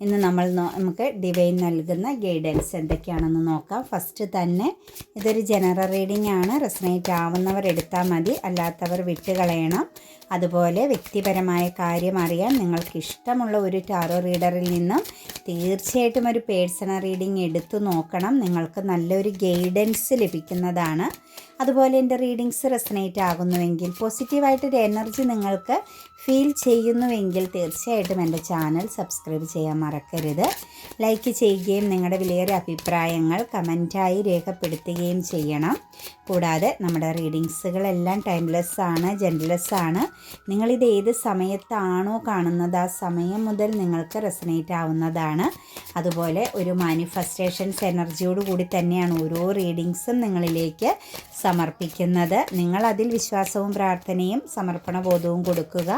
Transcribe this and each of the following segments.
ഇന്ന് നമ്മൾ നമുക്ക് ഡിവൈൻ നൽകുന്ന ഗൈഡൻസ് എന്തൊക്കെയാണെന്ന് നോക്കാം. ഫസ്റ്റ് തന്നെ ഇതൊരു ജനറൽ റീഡിംഗ് ആണ്. റെസനേറ്റ് ആവുന്നവർ എടുത്താൽ മതി. അല്ലാത്തവർ വിട്ടുകളയണം. അതുപോലെ വ്യക്തിപരമായ കാര്യം അറിയാൻ നിങ്ങൾക്ക് ഇഷ്ടമുള്ള ഒരു ടാറോ റീഡറിൽ നിന്നും തീർച്ചയായിട്ടും ഒരു പേഴ്സണൽ റീഡിംഗ് എടുത്തു നോക്കണം. നിങ്ങൾക്ക് നല്ലൊരു ഗൈഡൻസ് ലഭിക്കുന്നതാണ്. അതുപോലെ എന്റെ റീഡിങ്സ് റെസനേറ്റ് ആകുന്നുവെങ്കിൽ പോസിറ്റീവായിട്ടൊരു എനർജി നിങ്ങൾക്ക് ഫീൽ ചെയ്യുന്നുവെങ്കിൽ തീർച്ചയായിട്ടും എന്റെ ചാനൽ സബ്സ്ക്രൈബ് ചെയ്യാൻ മറക്കരുത്. ലൈക്ക് ചെയ്യുകയും നിങ്ങളുടെ വിലയേറിയ അഭിപ്രായങ്ങൾ കമന്റായി രേഖപ്പെടുത്തുകയും ചെയ്യണം. കൂടാതെ നമ്മുടെ റീഡിങ്സുകളെല്ലാം ടൈംലെസ് ആണ് ജെൻഡ്ലെസ് ആണ് നിങ്ങളിത് ഏത് സമയത്താണോ കാണുന്നത് ആ സമയം മുതൽ നിങ്ങൾക്ക് റെസനേറ്റ് ആവുന്നതാണ്. അതുപോലെ ഒരു മാനിഫെസ്റ്റേഷൻസ് എനർജിയോട് കൂടി തന്നെയാണ് ഓരോ റീഡിങ്സും നിങ്ങളിലേക്ക് സമർപ്പിക്കുന്നത്. നിങ്ങൾ അതിൽ വിശ്വാസവും പ്രാർത്ഥനയും സമർപ്പണ ബോധവും കൊടുക്കുക.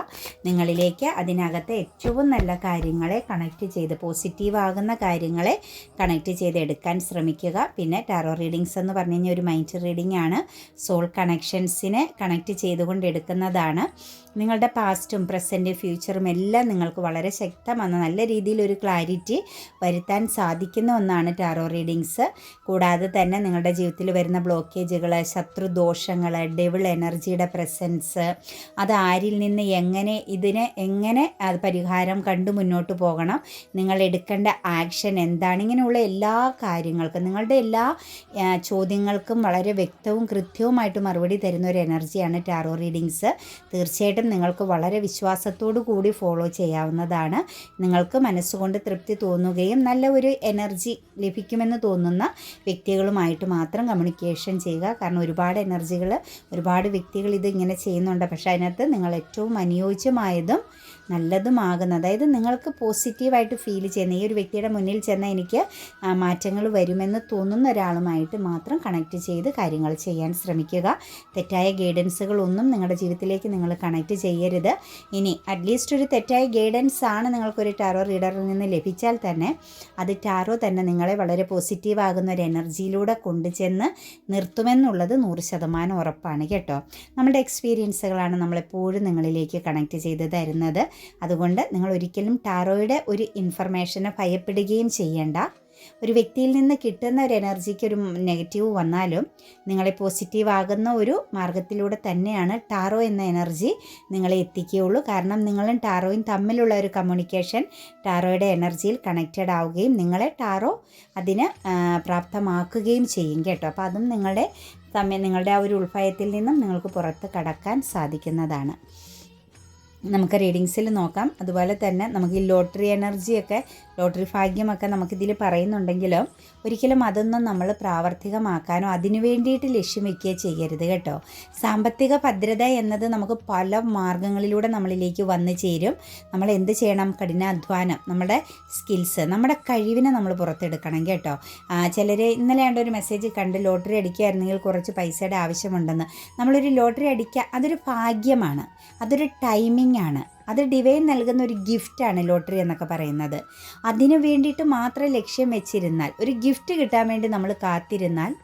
നിങ്ങളിലേക്ക് അതിനകത്ത് ഏറ്റവും നല്ല കാര്യങ്ങളെ കണക്ട് ചെയ്ത് പോസിറ്റീവ് ആകുന്ന കാര്യങ്ങളെ കണക്ട് ചെയ്ത് എടുക്കാൻ ശ്രമിക്കുക. പിന്നെ ടാറോ റീഡിങ്സ് എന്ന് പറഞ്ഞു കഴിഞ്ഞാൽ ഒരു മൈൻഡ് റീഡിംഗ് ആണ് സോൾ കണക്ഷൻസിനെ കണക്ട് ചെയ്തുകൊണ്ട് എടുക്കുന്നതാണ്. നിങ്ങളുടെ പാസ്റ്റും പ്രസന്റും ഫ്യൂച്ചറും എല്ലാം നിങ്ങൾക്ക് വളരെ ശക്തമെന്ന നല്ല രീതിയിലൊരു ക്ലാരിറ്റി വരുത്താൻ സാധിക്കുന്ന ഒന്നാണ് ടാറോ റീഡിങ്സ് കൂടാതെ തന്നെ നിങ്ങളുടെ ജീവിതത്തിൽ വരുന്ന ബ്ലോക്കേജുകൾ ശത്രുദോഷങ്ങൾ ഡെവിൾ എനർജിയുടെ പ്രസൻസ് അത് ആരിൽ നിന്ന് എങ്ങനെ ഇതിനെ എങ്ങനെ അത് പരിഹാരം കണ്ടു മുന്നോട്ട് പോകണം നിങ്ങൾ എടുക്കേണ്ട ആക്ഷൻ എന്താണ് ഇങ്ങനെയുള്ള എല്ലാ കാര്യങ്ങൾക്കും നിങ്ങളുടെ എല്ലാ ചോദ്യങ്ങൾക്കും വളരെ വ്യക്തവും കൃത്യവുമായിട്ട് മറുപടി തരുന്ന ഒരു എനർജിയാണ് ടാറോ റീഡിങ്സ് തീർച്ചയായിട്ടും നിങ്ങൾക്ക് വളരെ വിശ്വാസത്തോടു കൂടി ഫോളോ ചെയ്യാവുന്നതാണ്. നിങ്ങൾക്ക് മനസ്സുകൊണ്ട് തൃപ്തി തോന്നുകയും നല്ല ഒരു എനർജി ലഭിക്കുമെന്ന് തോന്നുന്ന വ്യക്തികളുമായിട്ട് മാത്രം കമ്മ്യൂണിക്കേഷൻ ചെയ്യുക. കാരണം ഒരുപാട് എനർജികൾ ഒരുപാട് വ്യക്തികൾ ഇത് ഇങ്ങനെ ചെയ്യുന്നുണ്ട്. പക്ഷേ അതിനകത്ത് നിങ്ങൾ ഏറ്റവും അനുയോജ്യമായതും നല്ലതുമാകുന്ന അതായത് നിങ്ങൾക്ക് പോസിറ്റീവായിട്ട് ഫീൽ ചെയ്യുന്ന ഈ ഒരു വ്യക്തിയുടെ മുന്നിൽ ചെന്നാൽ എനിക്ക് മാറ്റങ്ങൾ വരുമെന്ന് തോന്നുന്ന ഒരാളുമായിട്ട് മാത്രം കണക്റ്റ് ചെയ്ത് കാര്യങ്ങൾ ചെയ്യാൻ ശ്രമിക്കുക. തെറ്റായ ഗൈഡൻസുകളൊന്നും നിങ്ങളുടെ ജീവിതത്തിലേക്ക് നിങ്ങൾ കണക്ട് ചെയ്യരുത്. ഇനി അറ്റ്ലീസ്റ്റ് ഒരു തെറ്റായ ഗൈഡൻസ് ആണ് നിങ്ങൾക്കൊരു ടാറോ റീഡറിൽ നിന്ന് ലഭിച്ചാൽ തന്നെ അത് ടാറോ തന്നെ നിങ്ങളെ വളരെ പോസിറ്റീവ് ആകുന്ന ഒരു എനർജിയിലൂടെ കൊണ്ടുചെന്ന് നിർത്തുമെന്നുള്ളത് നൂറ് ശതമാനം ഉറപ്പാണ് കേട്ടോ. നമ്മുടെ എക്സ്പീരിയൻസുകളാണ് നമ്മളെപ്പോഴും നിങ്ങളിലേക്ക് കണക്ട് ചെയ്ത് തരുന്നത്. അതുകൊണ്ട് നിങ്ങൾ ഒരിക്കലും ടാറോയുടെ ഒരു ഇൻഫർമേഷനെ ഭയപ്പെടുകയും ചെയ്യേണ്ട. ഒരു വ്യക്തിയിൽ നിന്ന് കിട്ടുന്ന ഒരു എനർജിക്ക് ഒരു നെഗറ്റീവ് വന്നാലും നിങ്ങളെ പോസിറ്റീവ് ആകുന്ന ഒരു മാർഗത്തിലൂടെ തന്നെയാണ് ടാറോ എന്ന എനർജി നിങ്ങളെ എത്തിക്കുകയുള്ളൂ. കാരണം നിങ്ങളും ടാറോയും തമ്മിലുള്ള ഒരു കമ്മ്യൂണിക്കേഷൻ ടാറോയുടെ എനർജിയിൽ കണക്റ്റഡ് ആവുകയും നിങ്ങളെ ടാറോ അതിന് പ്രാപ്തമാക്കുകയും ചെയ്യും കേട്ടോ. അപ്പോൾ അതും നിങ്ങളുടെ തമ്മിൽ നിങ്ങളുടെ ആ ഒരു ഉൾഭയത്തിൽ നിന്നും നിങ്ങൾക്ക് പുറത്ത് കടക്കാൻ സാധിക്കുന്നതാണ്. നമുക്ക് റീഡിങ്സിൽ നോക്കാം. അതുപോലെ തന്നെ നമുക്ക് ഈ ലോട്ടറി എനർജിയൊക്കെ ലോട്ടറി ഭാഗ്യമൊക്കെ നമുക്കിതിൽ പറയുന്നുണ്ടെങ്കിലും ഒരിക്കലും അതൊന്നും നമ്മൾ പ്രാവർത്തികമാക്കാനോ അതിനു വേണ്ടിയിട്ട് ലക്ഷ്യം വയ്ക്കുകയോ ചെയ്യരുത് കേട്ടോ. സാമ്പത്തിക ഭദ്രത എന്നത് നമുക്ക് പല മാർഗങ്ങളിലൂടെ നമ്മളിലേക്ക് വന്നു ചേരും. നമ്മൾ എന്ത് ചെയ്യണം? കഠിനാധ്വാനം നമ്മുടെ സ്കിൽസ് നമ്മുടെ കഴിവിനെ നമ്മൾ പുറത്തെടുക്കണം കേട്ടോ. ചിലർ ഇന്നലെ ഉണ്ട് ഒരു മെസ്സേജ് കണ്ട് ലോട്ടറി അടിക്കുകയായിരുന്നെങ്കിൽ കുറച്ച് പൈസയുടെ ആവശ്യമുണ്ടെന്ന്. നമ്മളൊരു ലോട്ടറി അടിക്കുക അതൊരു ഭാഗ്യമാണ്. അതൊരു ടൈമിംഗ് ആണ്. അത് ഡിവൈൻ നൽകുന്ന ഒരു ഗിഫ്റ്റാണ് ലോട്ടറി എന്നൊക്കെ പറയുന്നത്. അതിനു വേണ്ടിയിട്ട് മാത്രം ലക്ഷ്യം വെച്ചിരുന്നാൽ ഒരു ഗിഫ്റ്റ് കിട്ടാൻ വേണ്ടി നമ്മൾ കാത്തിരുന്നാൽ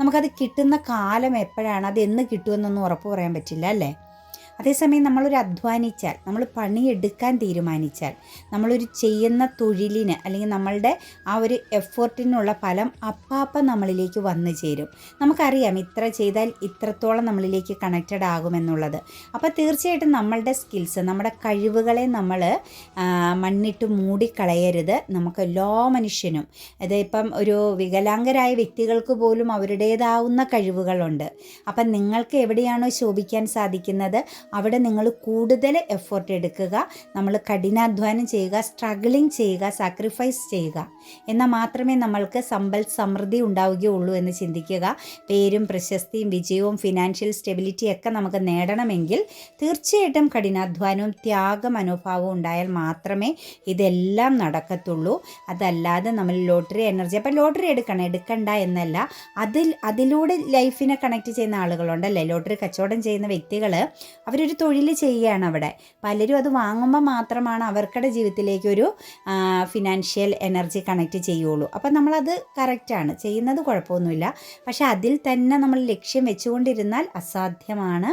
നമുക്കത് കിട്ടുന്ന കാലം എപ്പോഴാണ്? അത് എന്ന് കിട്ടുമെന്നൊന്നും ഉറപ്പ് പറയാൻ പറ്റില്ല അല്ലേ? അതേസമയം നമ്മളൊരു അധ്വാനിച്ചാൽ നമ്മൾ പണിയെടുക്കാൻ തീരുമാനിച്ചാൽ നമ്മളൊരു ചെയ്യുന്ന തൊഴിലിന് അല്ലെങ്കിൽ നമ്മളുടെ ആ ഒരു എഫേർട്ടിനുള്ള ഫലം അപ്പാപ്പ നമ്മളിലേക്ക് വന്നു ചേരും. നമുക്കറിയാം ഇത്ര ചെയ്താൽ ഇത്രത്തോളം നമ്മളിലേക്ക് കണക്റ്റഡ് ആകുമെന്നുള്ളത്. അപ്പോൾ തീർച്ചയായിട്ടും നമ്മളുടെ സ്കിൽസ് നമ്മുടെ കഴിവുകളെ നമ്മൾ മണ്ണിട്ട് മൂടിക്കളയരുത്. നമുക്ക് എല്ലാ മനുഷ്യനും ഇത് ഇപ്പം ഒരു വികലാംഗരായ വ്യക്തികൾക്ക് പോലും അവരുടേതാവുന്ന കഴിവുകളുണ്ട്. അപ്പം നിങ്ങൾക്ക് എവിടെയാണോ ശോഭിക്കാൻ സാധിക്കുന്നത് അവിടെ നിങ്ങൾ കൂടുതൽ എഫേർട്ട് എടുക്കുക നമ്മൾ കഠിനാധ്വാനം ചെയ്യുക സ്ട്രഗിളിങ് ചെയ്യുക സാക്രിഫൈസ് ചെയ്യുക. എന്നാൽ മാത്രമേ നമ്മൾക്ക് സമ്പൽ സമൃദ്ധി ഉണ്ടാവുകയുള്ളൂ എന്ന് ചിന്തിക്കുക. പേരും പ്രശസ്തിയും വിജയവും ഫിനാൻഷ്യൽ സ്റ്റെബിലിറ്റിയൊക്കെ നമുക്ക് നേടണമെങ്കിൽ തീർച്ചയായിട്ടും കഠിനാധ്വാനവും ത്യാഗ മനോഭാവവും ഉണ്ടായാൽ മാത്രമേ ഇതെല്ലാം നടക്കത്തുള്ളൂ. അതല്ലാതെ നമ്മൾ ലോട്ടറി എനർജി അപ്പം ലോട്ടറി എടുക്കണം എടുക്കണ്ട എന്നല്ല. അതിൽ അതിലൂടെ ലൈഫിനെ കണക്ട് ചെയ്യുന്ന ആളുകളുണ്ടല്ലേ? ലോട്ടറി കച്ചവടം ചെയ്യുന്ന വ്യക്തികൾ അവരൊരു തൊഴിൽ ചെയ്യുകയാണ് അവിടെ. പലരും അത് വാങ്ങുമ്പോൾ മാത്രമാണ് അവർക്കടെ ജീവിതത്തിലേക്ക് ഒരു ഫിനാൻഷ്യൽ എനർജി കണക്ട് ചെയ്യുള്ളൂ അപ്പം നമ്മളത് കറക്റ്റാണ് ചെയ്യുന്നത് കുഴപ്പമൊന്നുമില്ല. പക്ഷേ അതിൽ തന്നെ നമ്മൾ ലക്ഷ്യം വെച്ചുകൊണ്ടിരുന്നാൽ അസാധ്യമാണ്.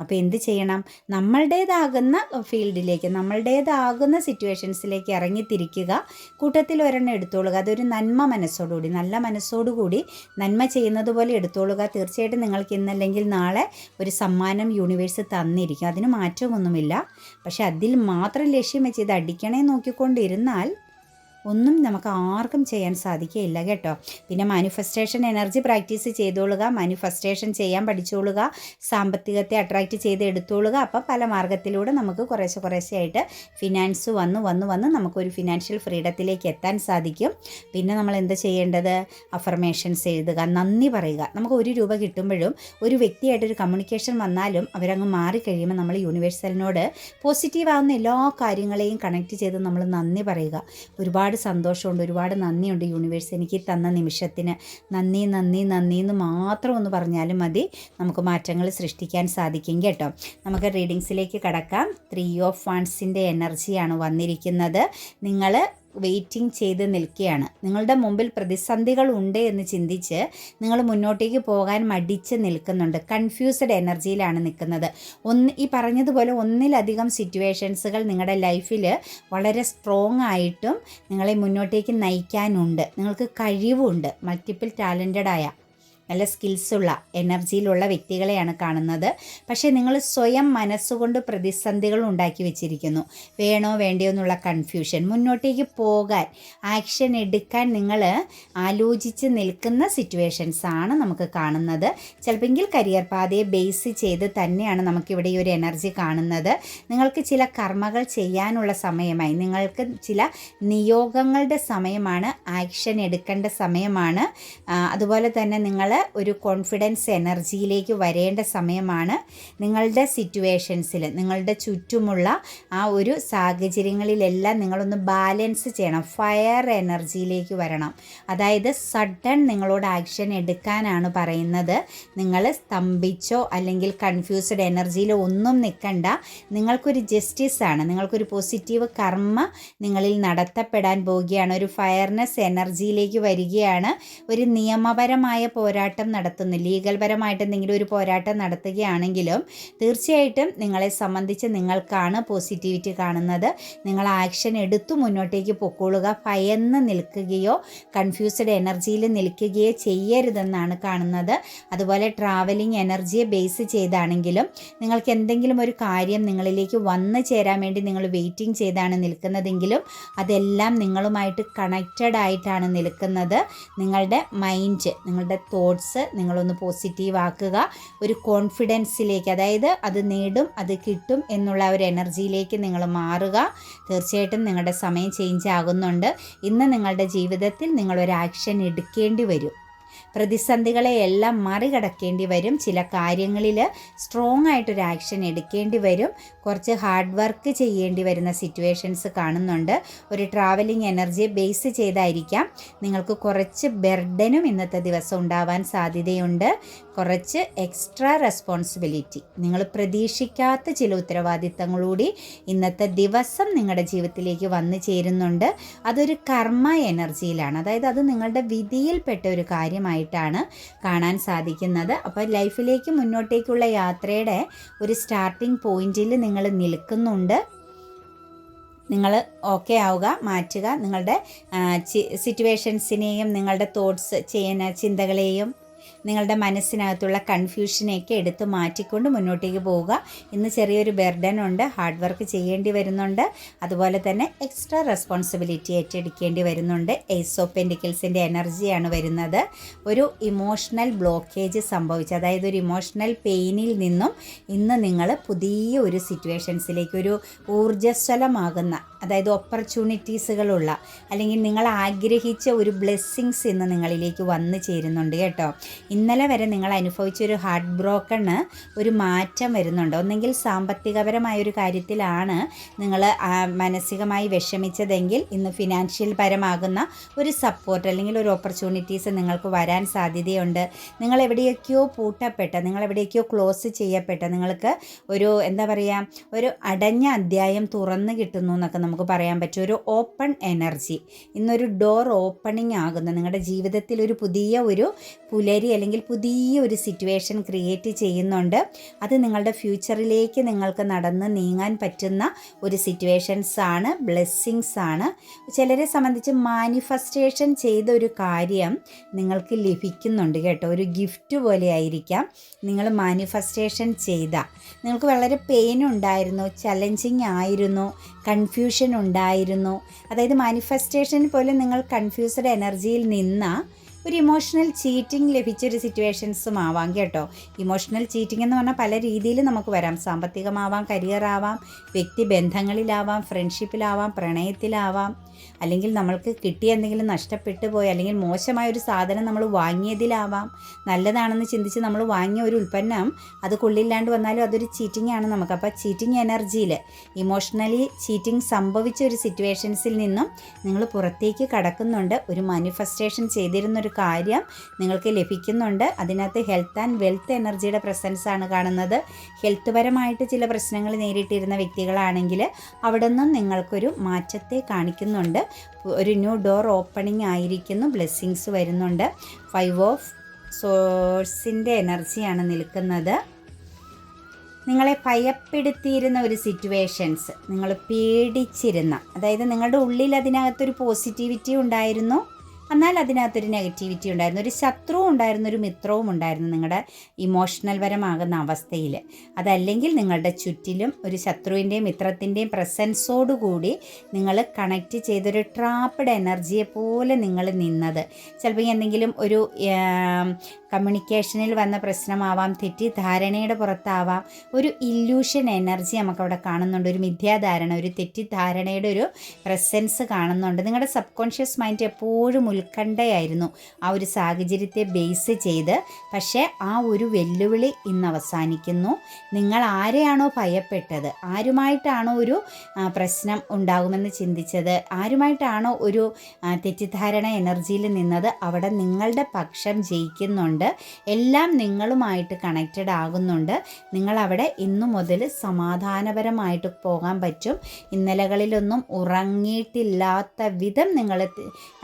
അപ്പോൾ എന്ത് ചെയ്യണം? നമ്മളുടേതാകുന്ന ഫീൽഡിലേക്ക് നമ്മളുടേതാകുന്ന സിറ്റുവേഷൻസിലേക്ക് ഇറങ്ങിത്തിരിക്കുക. കൂട്ടത്തിൽ ഒരെണ്ണം എടുത്തോളുക. അതൊരു നന്മ മനസ്സോടുകൂടി നല്ല മനസ്സോടുകൂടി നന്മ ചെയ്യുന്നത് പോലെ എടുത്തോളുക. തീർച്ചയായിട്ടും നിങ്ങൾക്ക് ഇന്നല്ലെങ്കിൽ നാളെ ഒരു സമ്മാനം യൂണിവേഴ്സ് തന്നിരിക്കും. അതിന് മാറ്റമൊന്നുമില്ല. പക്ഷെ അതിൽ മാത്രം ലക്ഷ്യം വെച്ച് ഇത് അടിക്കണേ നോക്കിക്കൊണ്ടിരുന്നാൽ ഒന്നും നമുക്ക് ആർക്കും ചെയ്യാൻ സാധിക്കുകയില്ല കേട്ടോ. പിന്നെ മാനിഫെസ്റ്റേഷൻ എനർജി പ്രാക്ടീസ് ചെയ്തോളുക മാനിഫെസ്റ്റേഷൻ ചെയ്യാൻ പഠിച്ചോളുക സാമ്പത്തികത്തെ അട്രാക്റ്റ് ചെയ്ത് എടുത്തോളുക. അപ്പം പല മാർഗത്തിലൂടെ നമുക്ക് കുറേശ്ശെ കുറേശ്ശെ ആയിട്ട് ഫിനാൻസ് വന്ന് വന്ന് വന്ന് നമുക്കൊരു ഫിനാൻഷ്യൽ ഫ്രീഡത്തിലേക്ക് എത്താൻ സാധിക്കും. പിന്നെ നമ്മൾ എന്താ ചെയ്യേണ്ടത്? അഫർമേഷൻസ് എഴുതുക നന്ദി പറയുക. നമുക്ക് ഒരു രൂപ കിട്ടുമ്പോഴും ഒരു വ്യക്തിയായിട്ടൊരു കമ്മ്യൂണിക്കേഷൻ വന്നാലും അവരങ്ങ് മാറിക്കഴിയുമ്പോൾ നമ്മൾ യൂണിവേഴ്സലിനോട് പോസിറ്റീവ് ആവുന്ന എല്ലാ കാര്യങ്ങളെയും കണക്ട് ചെയ്ത് നമ്മൾ നന്ദി പറയുക. ഒരുപാട് സന്തോഷമുണ്ട്. ഒരുപാട് നന്ദിയുണ്ട് യൂണിവേഴ്സ് എനിക്ക് തന്ന നിമിഷത്തിന്. നന്ദി നന്ദി നന്ദി എന്ന് മാത്രം ഒന്ന് പറഞ്ഞാലും മതി. നമുക്ക് മാറ്റങ്ങൾ സൃഷ്ടിക്കാൻ സാധിക്കും കേട്ടോ. നമുക്ക് റീഡിങ്സിലേക്ക് കടക്കാം. ത്രീ ഓഫ് വൺസിന്റെ എനർജിയാണ് വന്നിരിക്കുന്നത്. നിങ്ങൾ വെയിറ്റിംഗ് ചെയ്ത് നിൽക്കുകയാണ്. നിങ്ങളുടെ മുമ്പിൽ പ്രതിസന്ധികൾ ഉണ്ട് എന്ന് ചിന്തിച്ച് നിങ്ങൾ മുന്നോട്ടേക്ക് പോകാൻ മടിച്ച് നിൽക്കുന്നുണ്ട്. കൺഫ്യൂസ്ഡ് എനർജിയിലാണ് നിൽക്കുന്നത്. ഒന്ന് ഈ പറഞ്ഞതുപോലെ ഒന്നിലധികം സിറ്റുവേഷൻസുകൾ നിങ്ങളുടെ ലൈഫിൽ വളരെ സ്ട്രോങ് ആയിട്ടും നിങ്ങളെ മുന്നോട്ടേക്ക് നയിക്കാനുണ്ട്. നിങ്ങൾക്ക് കഴിവുണ്ട്. മൾട്ടിപ്പിൾ ടാലന്റഡ് ആയ നല്ല സ്കിൽസുള്ള എനർജിയിലുള്ള വ്യക്തികളെയാണ് കാണുന്നത്. പക്ഷേ നിങ്ങൾ സ്വയം മനസ്സുകൊണ്ട് പ്രതിസന്ധികൾ ഉണ്ടാക്കി വെച്ചിരിക്കുന്നു. വേണോ വേണ്ടയോ എന്നുള്ള കൺഫ്യൂഷൻ മുന്നോട്ടേക്ക് പോകാൻ ആക്ഷൻ എടുക്കാൻ നിങ്ങൾ ആലോചിച്ച് നിൽക്കുന്ന സിറ്റുവേഷൻസ് ആണ് നമുക്ക് കാണുന്നത്. ചിലപ്പോൾ കരിയർ പാതയെ ബേസ് ചെയ്ത് തന്നെയാണ് നമുക്കിവിടെ ഈ ഒരു എനർജി കാണുന്നത്. നിങ്ങൾക്ക് ചില കർമ്മകൾ ചെയ്യാനുള്ള സമയമായി നിങ്ങൾക്ക് ചില നിയോഗങ്ങളുടെ സമയമാണ് ആക്ഷൻ എടുക്കേണ്ട സമയമാണ്. അതുപോലെ തന്നെ നിങ്ങൾ ഒരു കോൺഫിഡൻസ് എനർജിയിലേക്ക് വരേണ്ട സമയമാണ് നിങ്ങളുടെ സിറ്റുവേഷൻസിൽ നിങ്ങളുടെ ചുറ്റുമുള്ള ആ ഒരു സാഹചര്യങ്ങളിലെല്ലാം നിങ്ങളൊന്ന് ബാലൻസ് ചെയ്യണം. ഫയർ എനർജിയിലേക്ക് വരണം. അതായത് സഡൻ നിങ്ങളോട് ആക്ഷൻ എടുക്കാനാണ് പറയുന്നത്. നിങ്ങൾ സ്തംഭിച്ചോ അല്ലെങ്കിൽ കൺഫ്യൂസ്ഡ് എനർജിയിലോ ഒന്നും നിൽക്കണ്ട നിങ്ങൾക്കൊരു ജസ്റ്റിസ് ആണ്. നിങ്ങൾക്കൊരു പോസിറ്റീവ് കർമ്മ നിങ്ങളിൽ നടത്തപ്പെടാൻ പോവുകയാണ് ഒരു ഫയർനെസ് എനർജിയിലേക്ക് വരികയാണ്. ഒരു നിയമപരമായ പോരാട്ടം പോരാട്ടം നടത്തുന്നു. ലീഗൽപരമായിട്ട് എന്തെങ്കിലും ഒരു പോരാട്ടം നടത്തുകയാണെങ്കിലും തീർച്ചയായിട്ടും നിങ്ങളെ സംബന്ധിച്ച് നിങ്ങൾക്കാണ് പോസിറ്റിവിറ്റി കാണുന്നത്. നിങ്ങൾ ആക്ഷൻ എടുത്തു മുന്നോട്ടേക്ക് പൊക്കോളുക. ഭയന്ന് നിൽക്കുകയോ കൺഫ്യൂസ്ഡ് എനർജിയിൽ നിൽക്കുകയോ ചെയ്യരുതെന്നാണ് കാണുന്നത്. അതുപോലെ ട്രാവലിംഗ് എനർജിയെ ബേസ് ചെയ്താണെങ്കിലും നിങ്ങൾക്ക് എന്തെങ്കിലും ഒരു കാര്യം നിങ്ങളിലേക്ക് വന്നു ചേരാൻ വേണ്ടി നിങ്ങൾ വെയിറ്റിംഗ് ചെയ്താണ് നിൽക്കുന്നതെങ്കിലും അതെല്ലാം നിങ്ങളുമായിട്ട് കണക്റ്റഡ് ആയിട്ടാണ് നിൽക്കുന്നത്. നിങ്ങളുടെ മൈൻഡ് നിങ്ങളുടെ തോട്ട്സ് തോട്ട്സ് നിങ്ങളൊന്ന് പോസിറ്റീവ് ആക്കുക. ഒരു കോൺഫിഡൻസിലേക്ക് അതായത് അത് നേടും അത് കിട്ടും എന്നുള്ള ഒരു എനർജിയിലേക്ക് നിങ്ങൾ മാറുക. തീർച്ചയായിട്ടും നിങ്ങളുടെ സമയം ചേഞ്ച് ആകുന്നുണ്ട്. ഇന്ന് നിങ്ങളുടെ ജീവിതത്തിൽ നിങ്ങളൊരു ആക്ഷൻ എടുക്കേണ്ടി വരും. പ്രതിസന്ധികളെ എല്ലാം മറികടക്കേണ്ടി വരും. ചില കാര്യങ്ങളിൽ സ്ട്രോങ് ആയിട്ടൊരു ആക്ഷൻ എടുക്കേണ്ടി വരും. കുറച്ച് ഹാർഡ് വർക്ക് ചെയ്യേണ്ടി വരുന്ന സിറ്റുവേഷൻസ് കാണുന്നുണ്ട്. ഒരു ട്രാവലിംഗ് എനർജി ബേസ് ചെയ്തായിരിക്കാം. നിങ്ങൾക്ക് കുറച്ച് ബെർഡനും ഇന്നത്തെ ദിവസം ഉണ്ടാവാൻ സാധ്യതയുണ്ട്. കുറച്ച് എക്സ്ട്രാ റെസ്പോൺസിബിലിറ്റി നിങ്ങൾ പ്രതീക്ഷിക്കാത്ത ചില ഉത്തരവാദിത്തങ്ങളൂടി ഇന്നത്തെ ദിവസം നിങ്ങളുടെ ജീവിതത്തിലേക്ക് വന്നു ചേരുന്നുണ്ട്. അതൊരു കർമ്മ എനർജിയിലാണ് അതായത് അത് നിങ്ങളുടെ വിധിയിൽപ്പെട്ട ഒരു കാര്യമായിട്ടാണ് കാണാൻ സാധിക്കുന്നത്. അപ്പോൾ ലൈഫിലേക്ക് മുന്നോട്ടേക്കുള്ള യാത്രയുടെ ഒരു സ്റ്റാർട്ടിംഗ് പോയിന്റിൽ നിങ്ങൾ നിൽക്കുന്നുണ്ട്. നിങ്ങൾ ഓക്കെ ആവുക മാറ്റുക. നിങ്ങളുടെ സിറ്റുവേഷൻസിനെയും നിങ്ങളുടെ തോട്ട്സ് ചെയ്യുന്ന ചിന്തകളെയും നിങ്ങളുടെ മനസ്സിനകത്തുള്ള കൺഫ്യൂഷനെയൊക്കെ എടുത്ത് മാറ്റിക്കൊണ്ട് മുന്നോട്ടേക്ക് പോവുക. ഇന്ന് ചെറിയൊരു ബെർഡൻ ഉണ്ട്. ഹാർഡ് വർക്ക് ചെയ്യേണ്ടി വരുന്നുണ്ട്. അതുപോലെ തന്നെ എക്സ്ട്രാ റെസ്പോൺസിബിലിറ്റി ഏറ്റെടുക്കേണ്ടി വരുന്നുണ്ട്. എയ്സ് ഓഫ് പെൻഡിക്കിൾസിന്റെ എനർജിയാണ് വരുന്നത്. ഒരു ഇമോഷണൽ ബ്ലോക്കേജ് സംഭവിച്ചു അതായത് ഒരു ഇമോഷണൽ പെയിനിൽ നിന്നും ഇന്ന് നിങ്ങൾ പുതിയ ഒരു സിറ്റുവേഷൻസിലേക്ക് ഒരു ഊർജസ്വലമാകുന്ന അതായത് ഓപ്പർച്യൂണിറ്റീസുകളുള്ള അല്ലെങ്കിൽ നിങ്ങൾ ആഗ്രഹിച്ച ഒരു ബ്ലെസ്സിങ്സ് ഇന്ന് നിങ്ങളിലേക്ക് വന്നു ചേരുന്നുണ്ട് കേട്ടോ. ഇന്നലെ വരെ നിങ്ങൾ അനുഭവിച്ച ഒരു ഹാർട്ട് ബ്രോക്കണ് ഒരു മാറ്റം വരുന്നുണ്ട്. ഒന്നെങ്കിൽ സാമ്പത്തികപരമായ ഒരു കാര്യത്തിലാണ് നിങ്ങൾ മാനസികമായി വിഷമിച്ചതെങ്കിൽ ഇന്ന് ഫിനാൻഷ്യൽ പരമാകുന്ന ഒരു സപ്പോർട്ട് അല്ലെങ്കിൽ ഒരു ഓപ്പർച്യൂണിറ്റീസ് നിങ്ങൾക്ക് വരാൻ സാധ്യതയുണ്ട്. നിങ്ങൾ എവിടെയൊക്കെയോ പൂട്ടപ്പെട്ട നിങ്ങൾ എവിടെയൊക്കെയോ ക്ലോസ് ചെയ്യപ്പെട്ട നിങ്ങൾക്ക് ഒരു എന്താ പറയുക ഒരു അടഞ്ഞ അധ്യായം തുറന്നു കിട്ടുന്നു എന്നൊക്കെ നമുക്ക് പറയാൻ പറ്റും. ഒരു ഓപ്പൺ എനർജി ഇന്നൊരു ഡോർ ഓപ്പണിംഗ് ആകുന്ന. നിങ്ങളുടെ ജീവിതത്തിൽ ഒരു പുതിയ ഒരു പുലരി അല്ലെങ്കിൽ പുതിയ ഒരു സിറ്റുവേഷൻ ക്രിയേറ്റ് ചെയ്യുന്നുണ്ട്. അത് നിങ്ങളുടെ ഫ്യൂച്ചറിലേക്ക് നിങ്ങൾക്ക് നടന്ന് നീങ്ങാൻ പറ്റുന്ന ഒരു സിറ്റുവേഷൻസ് ആണ്. ബ്ലെസ്സിങ്സ് ആണ്. ചിലരെ സംബന്ധിച്ച് മാനിഫെസ്റ്റേഷൻ ചെയ്ത ഒരു കാര്യം നിങ്ങൾക്ക് ലഭിക്കുന്നുണ്ട് കേട്ടോ. ഒരു ഗിഫ്റ്റ് പോലെ ആയിരിക്കാം നിങ്ങൾ മാനിഫെസ്റ്റേഷൻ ചെയ്ത. നിങ്ങൾക്ക് വളരെ പെയിൻ ഉണ്ടായിരുന്നു ചലഞ്ചിങ് ആയിരുന്നു കൺഫ്യൂഷൻ ഉണ്ടായിരുന്നു. അതായത് മാനിഫെസ്റ്റേഷൻ പോലെ നിങ്ങൾ കൺഫ്യൂസ്ഡ് എനർജിയിൽ നിന്ന ഒരു ഇമോഷണൽ ചീറ്റിംഗ് ലഭിച്ച ഒരു സിറ്റുവേഷൻസും ആവാം കേട്ടോ. ഇമോഷണൽ ചീറ്റിംഗ് എന്ന് പറഞ്ഞാൽ പല രീതിയിൽ നമുക്ക് വരാം. സാമ്പത്തികമാവാം കരിയർ ആവാം വ്യക്തി ബന്ധങ്ങളിലാവാം ഫ്രണ്ട്ഷിപ്പിലാവാം പ്രണയത്തിലാവാം. അല്ലെങ്കിൽ നമ്മൾക്ക് കിട്ടിയ എന്തെങ്കിലും നഷ്ടപ്പെട്ടു പോയി അല്ലെങ്കിൽ മോശമായ ഒരു സാധനം നമ്മൾ വാങ്ങിയതിലാവാം. നല്ലതാണെന്ന് ചിന്തിച്ച് നമ്മൾ വാങ്ങിയ ഒരു ഉൽപ്പന്നം അത് കൊള്ളില്ലാണ്ട് വന്നാലും അതൊരു ചീറ്റിംഗ് ആണ് നമുക്ക്. അപ്പോൾ ചീറ്റിംഗ് എനർജിയിൽ ഇമോഷണലി ചീറ്റിംഗ് സംഭവിച്ച ഒരു സിറ്റുവേഷൻസിൽ നിന്നും നിങ്ങൾ പുറത്തേക്ക് കടക്കുന്നുണ്ട്. ഒരു മാനിഫെസ്റ്റേഷൻ ചെയ്തിരുന്നൊരു കാര്യം നിങ്ങൾക്ക് ലഭിക്കുന്നുണ്ട്. അതിനകത്ത് ഹെൽത്ത് ആൻഡ് വെൽത്ത് എനർജിയുടെ പ്രസൻസ് ആണ് കാണുന്നത്. ഹെൽത്ത് പരമായിട്ട് ചില പ്രശ്നങ്ങൾ നേരിട്ടിരുന്ന വ്യക്തികളാണെങ്കിൽ അവിടെ നിന്നും നിങ്ങൾക്കൊരു മാറ്റത്തെ കാണിക്കുന്നുണ്ട്. ഒരു ന്യൂ ഡോർ ഓപ്പണിംഗ് ആയിരിക്കുന്നു. ബ്ലെസ്സിങ്സ് വരുന്നുണ്ട്. ഫൈവ് ഓഫ് സോഴ്സിന്റെ എനർജിയാണ് നിൽക്കുന്നത്. നിങ്ങളെ ഭയപ്പെടുത്തിയിരുന്ന ഒരു സിറ്റുവേഷൻസ് നിങ്ങൾ പേടിച്ചിരുന്ന അതായത് നിങ്ങളുടെ ഉള്ളിൽ അതിനകത്തൊരു പോസിറ്റിവിറ്റി ഉണ്ടായിരുന്നു. എന്നാൽ അതിനകത്തൊരു നെഗറ്റിവിറ്റി ഉണ്ടായിരുന്നു. ഒരു ശത്രുവും ഉണ്ടായിരുന്നു ഒരു മിത്രവും ഉണ്ടായിരുന്നു നിങ്ങളുടെ ഇമോഷണൽ പരമാകുന്ന അവസ്ഥയിൽ. അതല്ലെങ്കിൽ നിങ്ങളുടെ ചുറ്റിലും ഒരു ശത്രുവിന്റെയും മിത്രത്തിന്റെയും പ്രസൻസോടുകൂടി നിങ്ങൾ കണക്റ്റ് ചെയ്തൊരു ട്രാപ്പഡ് എനർജിയെ പോലെ നിങ്ങൾ നിന്നത്. ചിലപ്പോൾ എന്തെങ്കിലും ഒരു കമ്മ്യൂണിക്കേഷനിൽ വന്ന പ്രശ്നമാവാം തെറ്റിദ്ധാരണയുടെ പുറത്താവാം ഒരു ഇല്യൂഷൻ എനർജി നമുക്കവിടെ കാണുന്നുണ്ട് ഒരു മിഥ്യാധാരണ ഒരു തെറ്റിദ്ധാരണയുടെ ഒരു പ്രസൻസ് കാണുന്നുണ്ട്. നിങ്ങളുടെ സബ് കോൺഷ്യസ് മൈൻഡ് എപ്പോഴും ഉത്കണ്ഠയായിരുന്നു ആ ഒരു സാഹചര്യത്തെ ബേസ് ചെയ്ത്. പക്ഷേ ആ ഒരു വെല്ലുവിളി ഇന്ന് അവസാനിക്കുന്നു. നിങ്ങൾ ആരെയാണോ ഭയപ്പെട്ടത് ആരുമായിട്ടാണോ ഒരു പ്രശ്നം ഉണ്ടാകുമെന്ന് ചിന്തിച്ചത് ആരുമായിട്ടാണോ ഒരു തെറ്റിദ്ധാരണ എനർജിയിൽ നിന്നത് അവിടെ നിങ്ങളുടെ പക്ഷം ജയിക്കുന്നുണ്ട്. എല്ലാം നിങ്ങളുമായിട്ട് കണക്റ്റഡ് ആകുന്നുണ്ട്. നിങ്ങളവിടെ ഇന്നു മുതൽ സമാധാനപരമായിട്ട് പോകാൻ പറ്റും. ഇന്നലകളിലൊന്നും ഉറങ്ങിയിട്ടില്ലാത്ത വിധം നിങ്ങൾ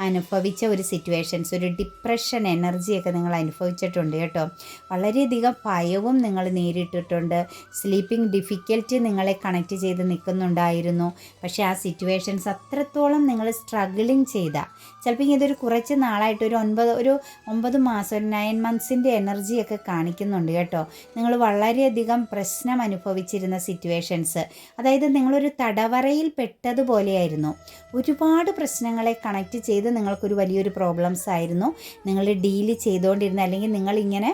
അനുഭവിച്ച ഒരു സിറ്റുവേഷൻസ് ഒരു ഡിപ്രഷൻ എനർജിയൊക്കെ നിങ്ങൾ അനുഭവിച്ചിട്ടുണ്ട് കേട്ടോ. വളരെയധികം ഭയവും നിങ്ങൾ നേരിട്ടിട്ടുണ്ട്. സ്ലീപ്പിംഗ് ഡിഫിക്കൽറ്റി നിങ്ങളെ കണക്റ്റ് ചെയ്ത് നിൽക്കുന്നുണ്ടായിരുന്നു. പക്ഷേ ആ സിറ്റുവേഷൻസ് അത്രത്തോളം നിങ്ങൾ സ്ട്രഗിളിങ് ചെയ്ത ചിലപ്പോൾ ഇതൊരു കുറച്ച് നാളായിട്ട് ഒരു ഒൻപത് ഒരു ഒമ്പത് മാസം ഒരു നയൻ മന്ത്സിന്റെ എനർജിയൊക്കെ കാണിക്കുന്നുണ്ട് കേട്ടോ. നിങ്ങൾ വളരെയധികം പ്രശ്നം അനുഭവിച്ചിരുന്ന സിറ്റുവേഷൻസ് അതായത് നിങ്ങളൊരു തടവറയിൽ പെട്ടതുപോലെയായിരുന്നു. ഒരുപാട് പ്രശ്നങ്ങളെ കണക്റ്റ് ചെയ്ത് നിങ്ങൾക്കൊരു വലിയൊരു പ്രോബ്ലംസ് ആയിരുന്നു. നിങ്ങൾ ഡീൽ ചെയ്തുകൊണ്ടിരുന്ന അല്ലെങ്കിൽ നിങ്ങളിങ്ങനെ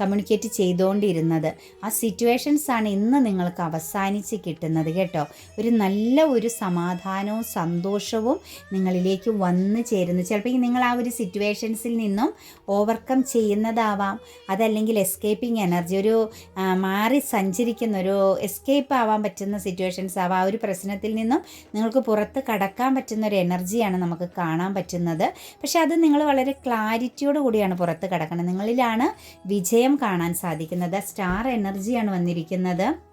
കമ്മ്യൂണിക്കേറ്റ് ചെയ്തുകൊണ്ടിരുന്നത് ആ സിറ്റുവേഷൻസ് ആണ് ഇന്ന് നിങ്ങൾക്ക് അവസാനിച്ച് കിട്ടുന്നത് കേട്ടോ. ഒരു നല്ല ഒരു സമാധാനവും സന്തോഷവും നിങ്ങളിലേക്ക് വന്നു ചേരുന്നു. ചിലപ്പോൾ നിങ്ങൾ ആ ഒരു സിറ്റുവേഷൻസിൽ നിന്നും ഓവർകം ചെയ്യുന്നതാവാം. അതല്ലെങ്കിൽ എസ്കേപ്പിംഗ് എനർജി ഒരു മാറി സഞ്ചരിക്കുന്ന ഒരു എസ്കേപ്പ് ആവാൻ പറ്റുന്ന സിറ്റുവേഷൻസ് ആവാം. ആ ഒരു പ്രശ്നത്തിൽ നിന്നും നിങ്ങൾക്ക് പുറത്ത് കടക്കാൻ പറ്റുന്ന ഒരു എനർജിയാണ് നമുക്ക് കാണാൻ പറ്റുന്നത്. പക്ഷെ അത് നിങ്ങൾ വളരെ ക്ലാരിറ്റിയോട് കൂടിയാണ് പുറത്ത് കടക്കുന്നത് നിങ്ങളിലാണ് വിജയം കാണാൻ സാധിക്കുന്നത്. സ്റ്റാർ എനർജിയാണ് വന്നിരിക്കുന്നത്.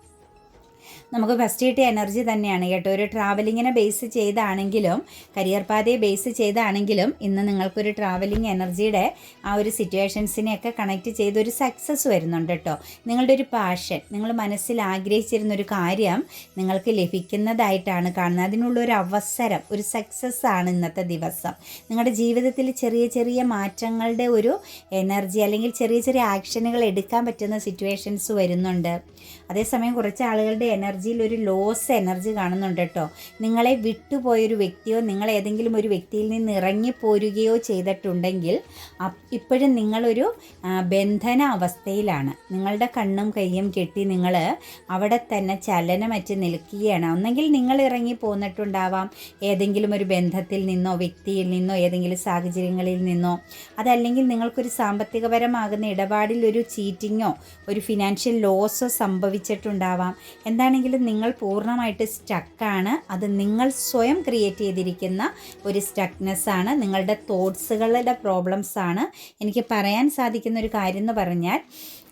നമുക്ക് ഫസ്റ്റ് കിട്ടിയ എനർജി തന്നെയാണ് കേട്ടോ. ഒരു ട്രാവലിങ്ങിനെ ബേസ് ചെയ്താണെങ്കിലും കരിയർ പാതയെ ബേസ് ചെയ്താണെങ്കിലും ഇന്ന് നിങ്ങൾക്കൊരു ട്രാവലിംഗ് എനർജിയുടെ ആ ഒരു സിറ്റുവേഷൻസിനെയൊക്കെ കണക്ട് ചെയ്ത് ഒരു സക്സസ് വരുന്നുണ്ട് കേട്ടോ. നിങ്ങളുടെ ഒരു പാഷൻ നിങ്ങൾ മനസ്സിൽ ആഗ്രഹിച്ചിരുന്ന ഒരു കാര്യം നിങ്ങൾക്ക് ലഭിക്കുന്നതായിട്ടാണ് കാണുന്നത്. അതിനുള്ള ഒരു അവസരം ഒരു സക്സസ് ആണ് ഇന്നത്തെ ദിവസം. നിങ്ങളുടെ ജീവിതത്തിൽ ചെറിയ ചെറിയ മാറ്റങ്ങളുടെ ഒരു എനർജി അല്ലെങ്കിൽ ചെറിയ ചെറിയ ആക്ഷനുകൾ എടുക്കാൻ പറ്റുന്ന സിറ്റുവേഷൻസ് വരുന്നുണ്ട്. അതേസമയം കുറച്ച് ആളുകളുടെ എനർജിയിൽ ഒരു ലോസ് എനർജി കാണുന്നുണ്ട് കേട്ടോ. നിങ്ങളെ വിട്ടുപോയൊരു വ്യക്തിയോ നിങ്ങൾ ഏതെങ്കിലും ഒരു വ്യക്തിയിൽ നിന്ന് ഇറങ്ങിപ്പോരുകയോ ചെയ്തിട്ടുണ്ടെങ്കിൽ ഇപ്പോഴും നിങ്ങളൊരു ബന്ധന അവസ്ഥയിലാണ്. നിങ്ങളുടെ കണ്ണും കയ്യും കെട്ടി നിങ്ങൾ അവിടെ തന്നെ ചലനമറ്റ് നിൽക്കുകയാണ്. ഒന്നെങ്കിൽ നിങ്ങൾ ഇറങ്ങി പോന്നിട്ടുണ്ടാവാം. ഏതെങ്കിലും ഒരു ബന്ധത്തിൽ നിന്നോ വ്യക്തിയിൽ നിന്നോ ഏതെങ്കിലും സാഹചര്യങ്ങളിൽ നിന്നോ. അതല്ലെങ്കിൽ നിങ്ങൾക്കൊരു സാമ്പത്തികപരമാകുന്ന ഇടപാടിൽ ഒരു ചീറ്റിങ്ങോ ഒരു ഫിനാൻഷ്യൽ ലോസോ സംഭവിച്ചിട്ടുണ്ടാവാം എന്താണെങ്കിലും നിങ്ങൾ പൂർണമായിട്ട് സ്റ്റക്കാണ്. അത് നിങ്ങൾ സ്വയം ക്രിയേറ്റ് ചെയ്തിരിക്കുന്ന ഒരു സ്റ്റക്നെസ് ആണ്. നിങ്ങളുടെ തോട്ട്സുകളുടെ പ്രോബ്ലംസ് ആണ്. എനിക്ക് പറയാൻ സാധിക്കുന്ന ഒരു കാര്യം എന്ന് പറഞ്ഞാൽ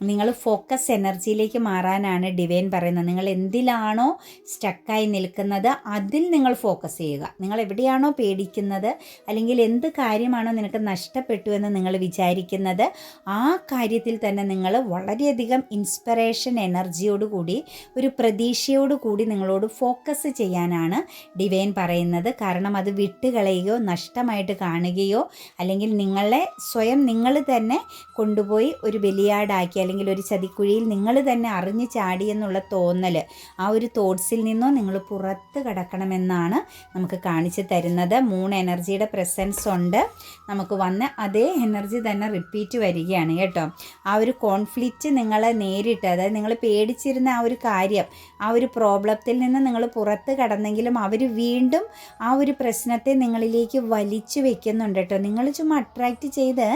നിങ്ങൾ ഫോക്കസ് എനർജിയിലേക്ക് മാറാനാണ് ഡിവൈൻ പറയുന്നത്. നിങ്ങൾ എന്തിലാണോ സ്റ്റക്കായി നിൽക്കുന്നത് അതിൽ നിങ്ങൾ ഫോക്കസ് ചെയ്യുക. നിങ്ങൾ എവിടെയാണോ പേടിക്കുന്നത് അല്ലെങ്കിൽ എന്ത് കാര്യമാണോ നിനക്ക് നഷ്ടപ്പെട്ടു എന്ന് നിങ്ങൾ വിചാരിക്കുന്നത് ആ കാര്യത്തിൽ തന്നെ നിങ്ങൾ വളരെയധികം ഇൻസ്പിറേഷൻ എനർജിയോടുകൂടി ഒരു പ്രതീക്ഷയോടുകൂടി നിങ്ങളോട് ഫോക്കസ് ചെയ്യാനാണ് ഡിവൈൻ പറയുന്നത്. കാരണം അത് വിട്ടുകളയുകയോ നഷ്ടമായിട്ട് കാണുകയോ അല്ലെങ്കിൽ നിങ്ങളെ സ്വയം നിങ്ങൾ തന്നെ കൊണ്ടുപോയി ഒരു ബലിയാടാക്കി അല്ലെങ്കിൽ ഒരു ചതിക്കുഴിയിൽ നിങ്ങൾ തന്നെ അറിഞ്ഞ് ചാടി എന്നുള്ള തോന്നൽ ആ ഒരു തോട്ട്സിൽ നിന്നോ നിങ്ങൾ പുറത്ത് കടക്കണമെന്നാണ് നമുക്ക് കാണിച്ചു തരുന്നത്. മൂന്ന് എനർജിയുടെ പ്രസൻസ് ഉണ്ട്. നമുക്ക് വന്ന് അതേ എനർജി തന്നെ റിപ്പീറ്റ് വരികയാണ് കേട്ടോ. ആ ഒരു കോൺഫ്ലിക്റ്റ് നിങ്ങളെ നേരിട്ട് അതായത് നിങ്ങൾ പേടിച്ചിരുന്ന ആ ഒരു കാര്യം ആ ഒരു പ്രോബ്ലത്തിൽ നിന്ന് നിങ്ങൾ പുറത്ത് കടന്നെങ്കിലും അവർ വീണ്ടും ആ ഒരു പ്രശ്നത്തെ നിങ്ങളിലേക്ക് വലിച്ചു വെക്കുന്നുണ്ട് കേട്ടോ. നിങ്ങൾ ചുമ്മാ അട്രാക്റ്റ് ചെയ്ത്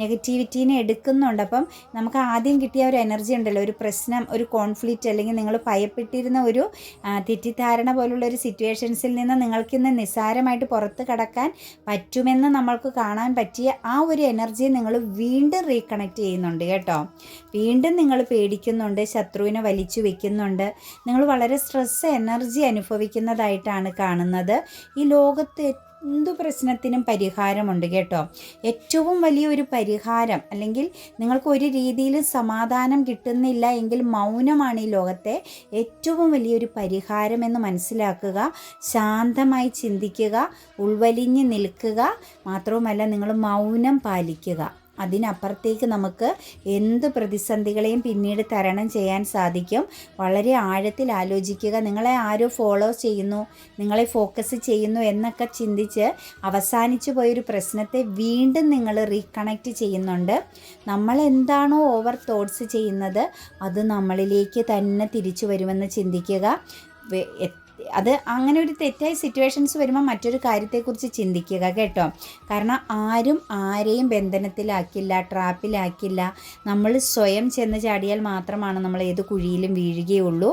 നെഗറ്റിവിറ്റീനെ എടുക്കുന്നുണ്ട്. അപ്പം നമുക്ക് ആദ്യം കിട്ടിയ ഒരു എനർജി ഉണ്ടല്ലോ ഒരു പ്രശ്നം ഒരു കോൺഫ്ലിക്റ്റ് അല്ലെങ്കിൽ നിങ്ങൾ ഭയപ്പെട്ടിരുന്ന ഒരു തെറ്റിദ്ധാരണ പോലുള്ള ഒരു സിറ്റുവേഷൻസിൽ നിന്ന് നിങ്ങൾക്കിന്ന് നിസ്സാരമായിട്ട് പുറത്ത് കടക്കാൻ പറ്റുമെന്ന് നമ്മൾക്ക് കാണാൻ പറ്റിയ ആ ഒരു എനർജി നിങ്ങൾ വീണ്ടും റീകണക്ട് ചെയ്യുന്നുണ്ട് കേട്ടോ. വീണ്ടും നിങ്ങൾ പേടിക്കുന്നുണ്ട് ശത്രുവിനെ വലിച്ചു വെക്കുന്നുണ്ട്. നിങ്ങൾ വളരെ സ്ട്രെസ് എനർജി അനുഭവിക്കുന്നതായിട്ടാണ് കാണുന്നത്. ഈ ലോകത്ത് എന്തു പ്രശ്നത്തിനും പരിഹാരമുണ്ട് കേട്ടോ. ഏറ്റവും വലിയൊരു പരിഹാരം അല്ലെങ്കിൽ നിങ്ങൾക്ക് ഒരു രീതിയിലും സമാധാനം കിട്ടുന്നില്ല എങ്കിൽ മൗനമാണ് ഈ ലോകത്തെ ഏറ്റവും വലിയൊരു പരിഹാരം എന്ന് മനസ്സിലാക്കുക ശാന്തമായി ചിന്തിക്കുക ഉൾവലിഞ്ഞ് നിൽക്കുക മാത്രവുമല്ല നിങ്ങൾ മൗനം പാലിക്കുക. അതിനപ്പുറത്തേക്ക് നമുക്ക് എന്ത് പ്രതിസന്ധികളെയും പിന്നീട് തരണം ചെയ്യാൻ സാധിക്കും. വളരെ ആഴത്തിൽ ആലോചിക്കുക. നിങ്ങളെ ആരോ ഫോളോ ചെയ്യുന്നു നിങ്ങളെ ഫോക്കസ് ചെയ്യുന്നു എന്നൊക്കെ ചിന്തിച്ച് അവസാനിച്ചു പോയൊരു പ്രശ്നത്തെ വീണ്ടും നിങ്ങൾ റീകണക്റ്റ് ചെയ്യുന്നുണ്ട്. നമ്മൾ എന്താണോ ഓവർ തോട്ട്സ് ചെയ്യുന്നത് അത് നമ്മളിലേക്ക് തന്നെ തിരിച്ചു വരുമെന്ന് ചിന്തിക്കുക. അത് അങ്ങനെ ഒരു തെറ്റായ സിറ്റുവേഷൻസ് വരുമ്പോൾ മറ്റൊരു കാര്യത്തെക്കുറിച്ച് ചിന്തിക്കുക കേട്ടോ. കാരണം ആരും ആരെയും ബന്ധനത്തിലാക്കില്ല ട്രാപ്പിലാക്കില്ല നമ്മൾ സ്വയം ചെന്ന് ചാടിയാൽ മാത്രമാണ് നമ്മൾ ഏത് കുഴിയിലും വീഴുകയുള്ളൂ.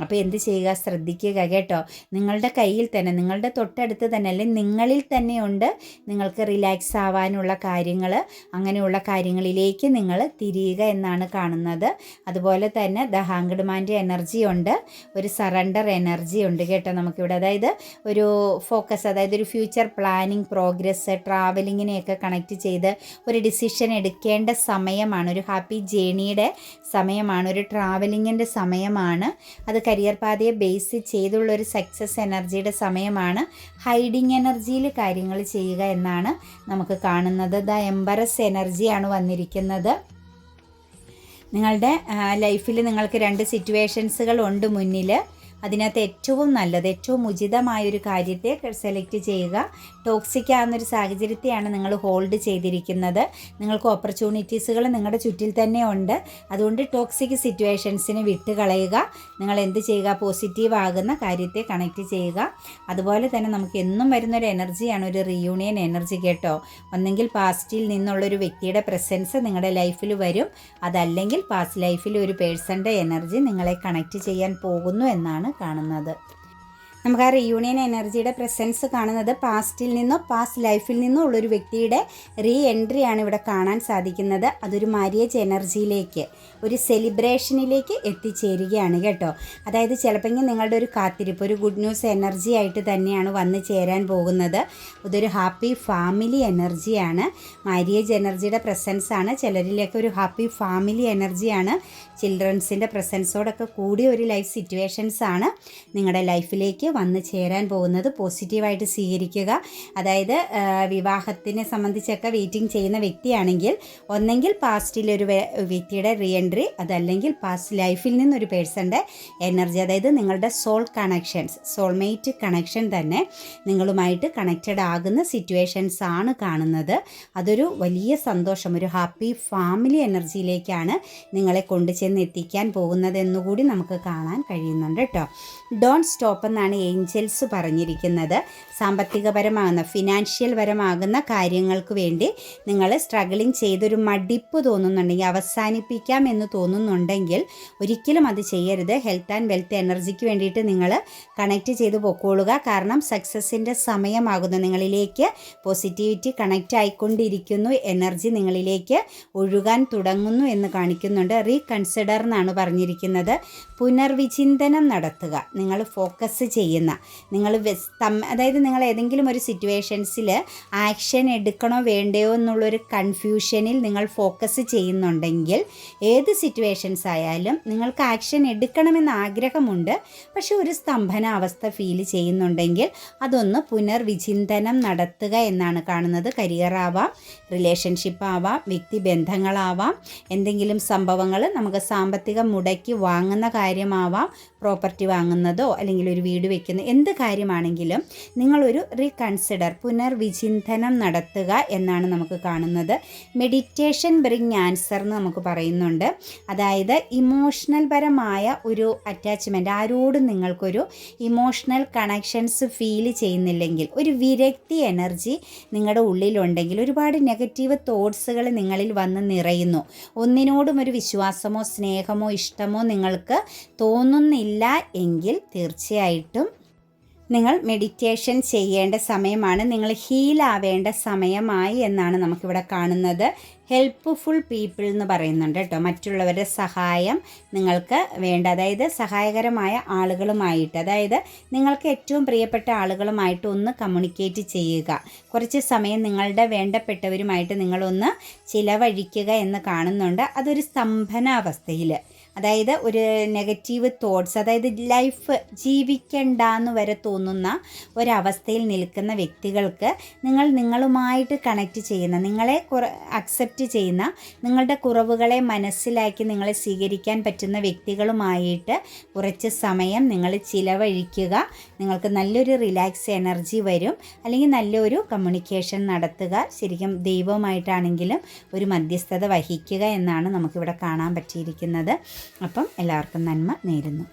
അപ്പോൾ എന്ത് ചെയ്യുക? ശ്രദ്ധിക്കുക കേട്ടോ. നിങ്ങളുടെ കയ്യിൽ തന്നെ നിങ്ങളുടെ തൊട്ടടുത്ത് തന്നെ അല്ലെങ്കിൽ നിങ്ങളിൽ തന്നെയുണ്ട് നിങ്ങൾക്ക് റിലാക്സ് ആവാനുള്ള കാര്യങ്ങൾ. അങ്ങനെയുള്ള കാര്യങ്ങളിലേക്ക് നിങ്ങൾ തിരിയുക എന്നാണ് കാണുന്നത്. അതുപോലെ തന്നെ ദ ഹാങ്ക്ഡ്മാന്റെ എനർജി ഉണ്ട്. ഒരു സറണ്ടർ എനർജി ഉണ്ട് കേട്ടോ നമുക്കിവിടെ. അതായത് ഒരു ഫോക്കസ് അതായത് ഒരു ഫ്യൂച്ചർ പ്ലാനിങ് പ്രോഗ്രസ് ട്രാവലിങ്ങിനെയൊക്കെ കണക്റ്റ് ചെയ്ത് ഒരു ഡിസിഷൻ എടുക്കേണ്ട സമയമാണ്. ഒരു ഹാപ്പി ജേണിയുടെ സമയമാണ്. ഒരു ട്രാവലിങ്ങിന്റെ സമയമാണ്. അത് കരിയർ പാതയെ ബേസ് ചെയ്തുള്ള ഒരു സക്സസ് എനർജിയുടെ സമയമാണ് ഹൈഡിങ് എനർജിയിൽ കാര്യങ്ങൾ ചെയ്യുക എന്നാണ് നമുക്ക് കാണുന്നത്. ദ എംബറസ് എനർജിയാണ് വന്നിരിക്കുന്നത്. നിങ്ങളുടെ ലൈഫിൽ നിങ്ങൾക്ക് രണ്ട് സിറ്റുവേഷൻസുകൾ ഉണ്ട് മുന്നിൽ അതിനകത്ത് ഏറ്റവും നല്ലത് ഏറ്റവും ഉചിതമായൊരു കാര്യത്തെ സെലക്ട് ചെയ്യുക. ടോക്സിക് ആവുന്നൊരു സാഹചര്യത്തെയാണ് നിങ്ങൾ ഹോൾഡ് ചെയ്തിരിക്കുന്നത്. നിങ്ങൾക്ക് ഓപ്പർച്യൂണിറ്റീസുകൾ നിങ്ങളുടെ ചുറ്റിൽ തന്നെ ഉണ്ട്. അതുകൊണ്ട് ടോക്സിക് സിറ്റുവേഷൻസിനെ വിട്ടുകളയുക. നിങ്ങൾ എന്ത് ചെയ്യുക? പോസിറ്റീവ് ആകുന്ന കാര്യത്തെ കണക്ട് ചെയ്യുക. അതുപോലെ തന്നെ നമുക്ക് എന്നും വരുന്നൊരു എനർജിയാണ് ഒരു റീയൂണിയൻ എനർജി കേട്ടോ. ഒന്നെങ്കിൽ പാസ്റ്റിൽ നിന്നുള്ളൊരു വ്യക്തിയുടെ പ്രസൻസ് നിങ്ങളുടെ ലൈഫിൽ വരും. അതല്ലെങ്കിൽ പാസ്റ്റ് ലൈഫിൽ ഒരു പേഴ്സന്റെ എനർജി നിങ്ങളെ കണക്ട് ചെയ്യാൻ പോകുന്നു എന്നാണ് കാണുന്നത്. നമുക്ക് ആ റീയൂണിയൻ എനർജിയുടെ പ്രസൻസ് കാണുന്നത് പാസ്റ്റിൽ നിന്നോ പാസ്റ്റ് ലൈഫിൽ നിന്നോ ഉള്ളൊരു വ്യക്തിയുടെ റീ എൻട്രി ആണ് ഇവിടെ കാണാൻ സാധിക്കുന്നത്. അതൊരു മാരിയേജ് എനർജിയിലേക്ക് ഒരു സെലിബ്രേഷനിലേക്ക് എത്തിച്ചേരുകയാണ് കേട്ടോ. അതായത് ചിലപ്പോൾ നിങ്ങളുടെ ഒരു കാത്തിരിപ്പ് ഒരു ഗുഡ് ന്യൂസ് എനർജി ആയിട്ട് തന്നെയാണ് വന്നു ചേരാൻ പോകുന്നത്. ഇതൊരു ഹാപ്പി ഫാമിലി എനർജിയാണ് മാരിയേജ് എനർജിയുടെ പ്രസൻസ് ആണ്. ചിലരിലേക്ക് ഒരു ഹാപ്പി ഫാമിലി എനർജിയാണ് ചിൽഡ്രൻസിന്റെ പ്രസൻസോടൊക്കെ കൂടി ഒരു ലൈഫ് സിറ്റുവേഷൻസ് ആണ് നിങ്ങളുടെ ലൈഫിലേക്ക് വന്നു ചേരാൻ പോകുന്നത്. പോസിറ്റീവായിട്ട് സ്വീകരിക്കുക. അതായത് വിവാഹത്തിനെ സംബന്ധിച്ചൊക്കെ വെയിറ്റിംഗ് ചെയ്യുന്ന വ്യക്തിയാണെങ്കിൽ ഒന്നെങ്കിൽ പാസ്റ്റിലൊരു വ്യക്തിയുടെ റീ എൻട്രി അതല്ലെങ്കിൽ പാസ്റ്റ് ലൈഫിൽ നിന്നൊരു പേഴ്സന്റെ എനർജി അതായത് നിങ്ങളുടെ സോൾ കണക്ഷൻസ് സോൾമേറ്റ് കണക്ഷൻ തന്നെ നിങ്ങളുമായിട്ട് കണക്റ്റഡ് ആകുന്ന സിറ്റുവേഷൻസ് ആണ് കാണുന്നത്. അതൊരു വലിയ സന്തോഷം ഒരു ഹാപ്പി ഫാമിലി എനർജിയിലേക്കാണ് നിങ്ങളെ കൊണ്ടുചെന്ന് എത്തിക്കാൻ പോകുന്നതെന്നുകൂടി നമുക്ക് കാണാൻ കഴിയുന്നുണ്ട് കേട്ടോ. ഡോണ്ട് സ്റ്റോപ്പ് എന്നാണ് ഏഞ്ചൽസ് പറഞ്ഞിരിക്കുന്നത്. സാമ്പത്തികപരമാകുന്ന ഫിനാൻഷ്യൽ പരമാകുന്ന കാര്യങ്ങൾക്ക് വേണ്ടി നിങ്ങൾ സ്ട്രഗിളിങ് ചെയ്തൊരു മടിപ്പ് തോന്നുന്നുണ്ടെങ്കിൽ അവസാനിപ്പിക്കാം എന്ന് തോന്നുന്നുണ്ടെങ്കിൽ ഒരിക്കലും അത് ചെയ്യരുത്. ഹെൽത്ത് ആൻഡ് വെൽത്ത് എനർജിക്ക് വേണ്ടിയിട്ട് നിങ്ങൾ കണക്റ്റ് ചെയ്ത് പൊക്കോളുക. കാരണം സക്സസിന്റെ സമയമാകുന്നു. നിങ്ങളിലേക്ക് പോസിറ്റിവിറ്റി കണക്റ്റ് ആയിക്കൊണ്ടിരിക്കുന്നു. എനർജി നിങ്ങളിലേക്ക് ഒഴുകാൻ തുടങ്ങുന്നു എന്ന് കാണിക്കുന്നുണ്ട്. റീകൺസിഡർ എന്നാണ് പറഞ്ഞിരിക്കുന്നത്. പുനർവിചിന്തനം നടത്തുക. നിങ്ങൾ ഫോക്കസ് ചെയ്യുന്ന നിങ്ങൾ അതായത് നിങ്ങൾ ഏതെങ്കിലും ഒരു സിറ്റുവേഷൻസിൽ ആക്ഷൻ എടുക്കണോ വേണ്ടയോ എന്നുള്ളൊരു കൺഫ്യൂഷനിൽ നിങ്ങൾ ഫോക്കസ് ചെയ്യുന്നുണ്ടെങ്കിൽ ഏത് സിറ്റുവേഷൻസ് ആയാലും നിങ്ങൾക്ക് ആക്ഷൻ എടുക്കണമെന്ന് ആഗ്രഹമുണ്ട്. പക്ഷെ ഒരു സ്തംഭനാവസ്ഥ ഫീൽ ചെയ്യുന്നുണ്ടെങ്കിൽ അതൊന്ന് പുനർവിചിന്തനം നടത്തുക എന്നാണ് കാണുന്നത്. കരിയർ ആവാം റിലേഷൻഷിപ്പ് ആവാം വ്യക്തിബന്ധങ്ങളാവാം എന്തെങ്കിലും സംഭവങ്ങൾ നമുക്ക് സാമ്പത്തികം മുടക്കി വാങ്ങുന്ന കാര്യമാവാം പ്രോപ്പർട്ടി വാങ്ങുന്നതോ അല്ലെങ്കിൽ ഒരു വീട് വെക്കുന്ന എന്ത് കാര്യമാണെങ്കിലും നിങ്ങളൊരു റീകൺസിഡർ പുനർവിചിന്തനം നടത്തുക എന്നാണ് നമുക്ക് കാണുന്നത്. മെഡിറ്റേഷൻ ബ്രിങ് ആൻസർ എന്ന് നമുക്ക് പറയുന്നുണ്ട്. അതായത് ഇമോഷണൽ പരമായ ഒരു അറ്റാച്ച്മെന്റ് ആരോടും നിങ്ങൾക്കൊരു ഇമോഷണൽ കണക്ഷൻസ് ഫീൽ ചെയ്യുന്നില്ലെങ്കിൽ ഒരു വിരക്തി എനർജി നിങ്ങളുടെ ഉള്ളിലുണ്ടെങ്കിൽ ഒരുപാട് നെഗറ്റീവ് തോട്ട്സുകൾ നിങ്ങളിൽ വന്ന് നിറയുന്നു. ഒന്നിനോടും ഒരു വിശ്വാസമോ സ്നേഹമോ ഇഷ്ടമോ നിങ്ങൾക്ക് തോന്നുന്നില്ല എങ്കിൽ തീർച്ചയായിട്ടും നിങ്ങൾ മെഡിറ്റേഷൻ ചെയ്യേണ്ട സമയമാണ്. നിങ്ങൾ ഹീലാവേണ്ട സമയമായി എന്നാണ് നമുക്കിവിടെ കാണുന്നത്. ഹെൽപ്പ്ഫുൾ പീപ്പിൾ എന്ന് പറയുന്നുണ്ട് കേട്ടോ. മറ്റുള്ളവരുടെ സഹായം നിങ്ങൾക്ക് വേണ്ട. അതായത് സഹായകരമായ ആളുകളുമായിട്ട് അതായത് നിങ്ങൾക്ക് ഏറ്റവും പ്രിയപ്പെട്ട ആളുകളുമായിട്ട് ഒന്ന് കമ്മ്യൂണിക്കേറ്റ് ചെയ്യുക. കുറച്ച് സമയം നിങ്ങളുടെ വേണ്ടപ്പെട്ടവരുമായിട്ട് നിങ്ങളൊന്ന് ചിലവഴിക്കുക എന്ന് കാണുന്നുണ്ട്. അതൊരു സ്തംഭനാവസ്ഥയിൽ അതായത് ഒരു നെഗറ്റീവ് തോട്ട്സ് അതായത് ലൈഫ് ജീവിക്കണ്ട എന്ന് വരെ തോന്നുന്ന ഒരവസ്ഥയിൽ നിൽക്കുന്ന വ്യക്തികൾക്ക് നിങ്ങൾ നിങ്ങളുമായിട്ട് കണക്റ്റ് ചെയ്യുന്ന നിങ്ങളെ അക്സെപ്റ്റ് ചെയ്യുന്ന നിങ്ങളുടെ കുറവുകളെ മനസ്സിലാക്കി നിങ്ങളെ സ്വീകരിക്കാൻ പറ്റുന്ന വ്യക്തികളുമായിട്ട് കുറച്ച് സമയം നിങ്ങൾ ചിലവഴിക്കുക. നിങ്ങൾക്ക് നല്ലൊരു റിലാക്സ് എനർജി വരും. അല്ലെങ്കിൽ നല്ലൊരു കമ്മ്യൂണിക്കേഷൻ നടത്തുക. ശരിക്കും ദൈവമായിട്ടാണെങ്കിലും ഒരു മധ്യസ്ഥത വഹിക്കുക എന്നാണ് നമുക്കിവിടെ കാണാൻ പറ്റിയിരിക്കുന്നത്. അപ്പം എല്ലാവർക്കും നന്മ നേരുന്നു.